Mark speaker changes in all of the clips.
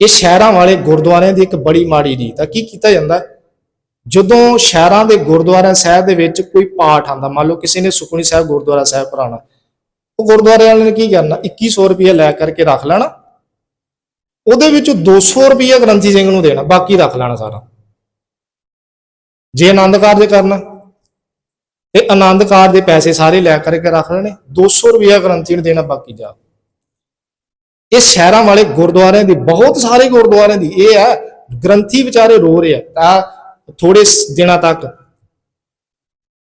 Speaker 1: ਇਹ ਸ਼ਹਿਰਾਂ ਵਾਲੇ ਗੁਰਦੁਆਰਿਆਂ ਦੀ ਇੱਕ ਬੜੀ ਮਾੜੀ ਰੀਤ ਆ। ਕੀ ਕੀਤਾ ਜਾਂਦਾ? ਜਦੋਂ ਸ਼ਹਿਰਾਂ ਦੇ ਗੁਰਦੁਆਰਾ ਸਾਹਿਬ ਦੇ ਵਿੱਚ ਕੋਈ ਪਾਠ ਆਂਦਾ ਮੰਨ ਲਓ ਕਿਸੇ ਨੇ ਸੁਖਮਨੀ ਸਾਹਿਬ ਗੁਰਦੁਆਰਾ ਸਾਹਿਬ ਪੜਾਉਣਾ ਉਹ ਗੁਰਦੁਆਰੇ ਵਾਲੇ ਨੇ ਕੀ ਕਰਨਾ? 2100 ਰੁਪਏ ਲੈ ਕਰਕੇ ਰੱਖ ਲੈਣਾ। ਉਹਦੇ ਵਿੱਚੋਂ 200 ਰੁਪਏ ਗ੍ਰੰਥੀ ਸਿੰਘ ਨੂੰ ਦੇਣਾ, ਬਾਕੀ ਰੱਖ ਲੈਣਾ ਸਾਰਾ। ਜੇ ਆਨੰਦ ਕਾਰਜ ਕਰਨਾ, ਤੇ ਆਨੰਦ ਕਾਰਜ ਦੇ ਪੈਸੇ ਸਾਰੇ ਲੈ ਕਰਕੇ ਰੱਖ ਲੈਣੇ। 200 ਰੁਪਏ ਗ੍ਰੰਥੀ ਨੂੰ ਦੇਣਾ, ਬਾਕੀ ਜਾ। ਇਹ ਸ਼ਹਿਰਾਂ ਵਾਲੇ ਗੁਰਦੁਆਰਿਆਂ ਦੀ, ਬਹੁਤ ਸਾਰੇ ਗੁਰਦੁਆਰਿਆਂ ਦੀ, ਇਹ ਆ ਗ੍ਰੰਥੀ ਵਿਚਾਰੇ ਰੋ ਰਹੇ ਆ, ਤਾਂ ਥੋੜੇ ਦਿਨਾਂ ਤੱਕ।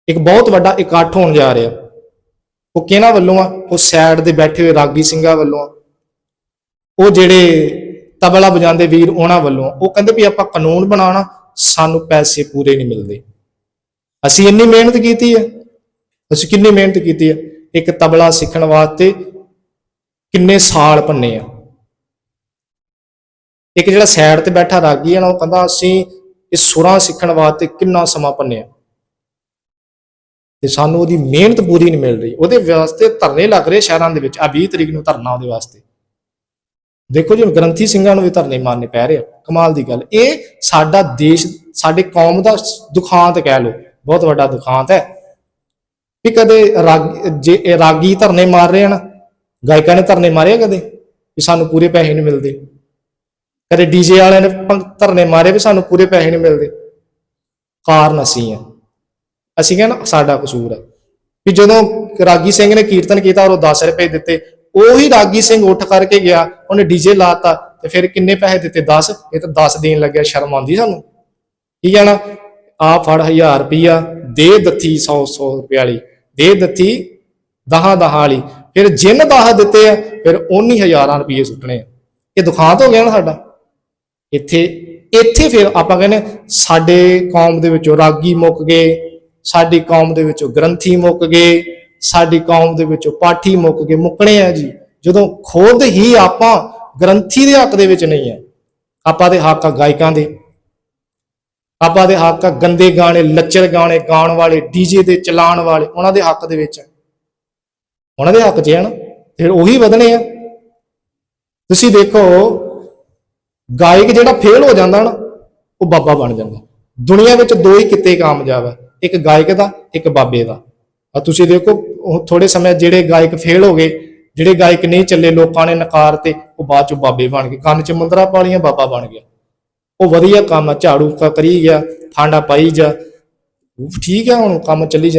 Speaker 1: ਇੱਕ ਬਹੁਤ ਵੱਡਾ ਇਕੱਠ ਹੋਣ ਜਾ ਰਿਹਾ। ਉਹ ਕਿਹਨਾਂ ਵੱਲੋਂ ਆ? ਉਹ ਸਾਈਡ ਦੇ ਬੈਠੇ ਹੋਏ ਰਾਗੀ ਸਿੰਘਾਂ ਵੱਲੋਂ ਆ। ਉਹ ਜਿਹੜੇ ਤਬਲਾ ਵਜਾਉਂਦੇ ਵੀਰ, ਉਹਨਾਂ ਵੱਲੋਂ ਉਹ ਕਹਿੰਦੇ ਵੀ ਆਪਾਂ ਕਾਨੂੰਨ ਬਣਾਉਣਾ, ਸਾਨੂੰ ਪੈਸੇ ਪੂਰੇ ਨਹੀਂ ਮਿਲਦੇ। ਅਸੀਂ ਇੰਨੀ ਮਿਹਨਤ ਕੀਤੀ ਹੈ ਅਸੀਂ ਕਿੰਨੀ ਮਿਹਨਤ ਕੀਤੀ ਹੈ ਇੱਕ ਤਬਲਾ ਸਿੱਖਣ ਵਾਸਤੇ ਕਿੰਨੇ ਸਾਲ ਭੰਨੇ ਆ। ਇੱਕ ਜਿਹੜਾ ਸਾਈਡ ਤੇ ਬੈਠਾ ਰਾਗੀ ਹੈ ਨਾ, ਉਹ ਕਹਿੰਦਾ ਅਸੀਂ ਇਹ ਸੁਰਾਂ ਸਿੱਖਣ ਵਾਸਤੇ ਕਿੰਨਾ ਸਮਾਂ ਭੰਨਿਆ ਤੇ ਸਾਨੂੰ ਉਹਦੀ ਮਿਹਨਤ ਪੂਰੀ ਨਹੀਂ ਮਿਲ ਰਹੀ। ਉਹਦੇ ਵਾਸਤੇ ਧਰਨੇ ਲੱਗ ਰਹੇ ਸ਼ਹਿਰਾਂ ਦੇ ਵਿੱਚ। ਆ 20 ਤਰੀਕ ਨੂੰ ਧਰਨਾ ਉਹਦੇ ਵਾਸਤੇ। ਦੇਖੋ ਜੀ, ਹੁਣ ਗ੍ਰੰਥੀ ਸਿੰਘਾਂ ਨੂੰ ਵੀ ਧਰਨੇ ਮਾਰਨੇ ਪੈ ਰਹੇ ਆ। ਕਮਾਲ ਦੀ ਗੱਲ। ਇਹ ਸਾਡਾ ਦੇਸ਼, ਸਾਡੇ ਕੌਮ ਦਾ ਦੁਖਾਂਤ ਕਹਿ ਲਓ। ਬਹੁਤ ਵੱਡਾ ਦੁਖਾਂਤ ਹੈ। ਵੀ ਕਦੇ ਰਾਗੀ ਜੇ ਰਾਗੀ ਧਰਨੇ ਮਾਰ ਰਹੇ ਹਨ ਗਾਇਕਾਂ ਨੇ ਧਰਨੇ ਮਾਰੇ ਕਦੇ? ਵੀ ਸਾਨੂੰ ਪੂਰੇ ਪੈਸੇ ਨਹੀਂ ਮਿਲਦੇ। ਕਦੇ ਡੀਜੇ ਵਾਲਿਆਂ ਨੇ ਧਰਨੇ ਮਾਰੇ ਵੀ ਸਾਨੂੰ ਪੂਰੇ ਪੈਸੇ ਨਹੀਂ ਮਿਲਦੇ। ਕਾਰਨ ਅਸੀਂ ਆ। ਅਸੀਂ ਕਹਿੰਦਾ ਸਾਡਾ ਕਸੂਰ ਹੈ ਵੀ ਜਦੋਂ ਰਾਗੀ ਸਿੰਘ ਨੇ ਕੀਰਤਨ ਕੀਤਾ ਔਰ ਉਹ 10 ਰੁਪਏ ਦਿੱਤੇ, ਉਹੀ ਰਾਗੀ ਸਿੰਘ ਉੱਠ ਕਰਕੇ ਗਿਆ, ਉਹਨੇ ਡੀਜੇ ਲਾਤਾ ਤੇ ਫਿਰ ਕਿੰਨੇ ਪੈਸੇ ਦਿੱਤੇ? 10 ਇਹ ਤਾਂ 10 ਦੇਣ ਲੱਗਿਆ, ਸ਼ਰਮ ਆਉਂਦੀ ਸਾਨੂੰ। ਕੀ ਕਹਿਣਾ? ਆ ਫੜ 1000 ਰੁਪਿਆ ਦੇ ਦਿੱਤੀ 100 100 ਰੁਪਏ ਵਾਲੀ। ਦੇ ਦਿੱਤੀ ਦਹਾਂ ਦਹਾਂ ਵਾਲੀ। ਫਿਰ ਜਿੰਨ 10 ਦਿੱਤੇ ਆ, ਫਿਰ ਉਨੀ ਹਜ਼ਾਰਾਂ ਰੁਪਏ ਸੁੱਟਣੇ ਆ। ਇਹ ਦੁਖਾਂਤ ਹੋ ਗਿਆ ਨਾ ਸਾਡਾ। ਇੱਥੇ ਇੱਥੇ ਫਿਰ ਆਪਾਂ ਕਹਿੰਦੇ ਸਾਡੇ ਕੌਮ ਦੇ ਵਿੱਚੋਂ ਰਾਗੀ ਮੁੱਕ ਗਏ, ਸਾਡੀ ਕੌਮ ਦੇ ਵਿੱਚੋਂ ਗ੍ਰੰਥੀ ਮੁੱਕ ਗਏ, ਸਾਡੀ ਕੌਮ ਦੇ ਵਿੱਚੋਂ ਪਾਠੀ ਮੁੱਕ ਗਏ, ਮੁੱਕਣੇ ਆ ਜੀ। ਜਦੋਂ ਖੁਦ ਹੀ ਆਪਾਂ ਗ੍ਰੰਥੀ ਦੇ ਹੱਕ ਦੇ ਵਿੱਚ ਨਹੀਂ ਹੈ ਆਪਾਂ ਦੇ ਹੱਕ ਆ ਗਾਇਕਾਂ ਦੇ। ਆਪਾਂ ਦੇ ਹੱਕ ਆ ਗੰਦੇ ਗਾਣੇ, ਲੱਚਰ ਗਾਣੇ ਗਾਉਣ ਵਾਲੇ ਡੀਜੇ ਤੇ ਚਲਾਉਣ ਵਾਲੇ, ਉਹਨਾਂ ਦੇ ਹੱਕ ਦੇ ਵਿੱਚ ਹੈ। ਉਹਨਾਂ ਦੇ ਹੱਕ 'ਚ ਹੈ ਨਾ, ਫਿਰ ਉਹੀ ਵਧਣੇ ਆ। ਤੁਸੀਂ ਦੇਖੋ, ਗਾਇਕ ਜਿਹੜਾ ਫੇਲ ਹੋ ਜਾਂਦਾ ਨਾ, ਉਹ ਬਾਬਾ ਬਣ ਜਾਂਦਾ। ਦੁਨੀਆ ਵਿੱਚ ਦੋ ਹੀ ਕਿੱਤੇ ਕਾਮਯਾਬ ਹੈ ਇੱਕ ਗਾਇਕ ਦਾ, ਇੱਕ ਬਾਬੇ ਦਾ। ਆ ਤੁਸੀਂ ਦੇਖੋ ਥੋੜੇ ਸਮੇਂ ਜਿਹੜੇ ਗਾਇਕ ਫੇਲ ਹੋ ਗਏ, ਜਿਹੜੇ ਗਾਇਕ ਨਹੀਂ ਚੱਲੇ, ਲੋਕਾਂ ਨੇ ਨਕਾਰ ਤੇ, ਉਹ ਬਾਅਦ ਚ ਬਾਬੇ ਬਣ ਗਏ। ਕੰਨ ਚ ਮੰਦਰਾ ਪਾਲੀਆਂ, ਬਾਬਾ ਬਣ ਗਿਆ। ਉਹ ਵਧੀਆ ਕੰਮ ਆ, ਝਾੜੂ ਕਰੀ ਗਿਆ, ਫਾਂਡਾ ਪਾਈ ਜਾ। ਠੀਕ ਆ ਹੁਣ, ਕੰਮ ਚੱਲੀ ਜਾ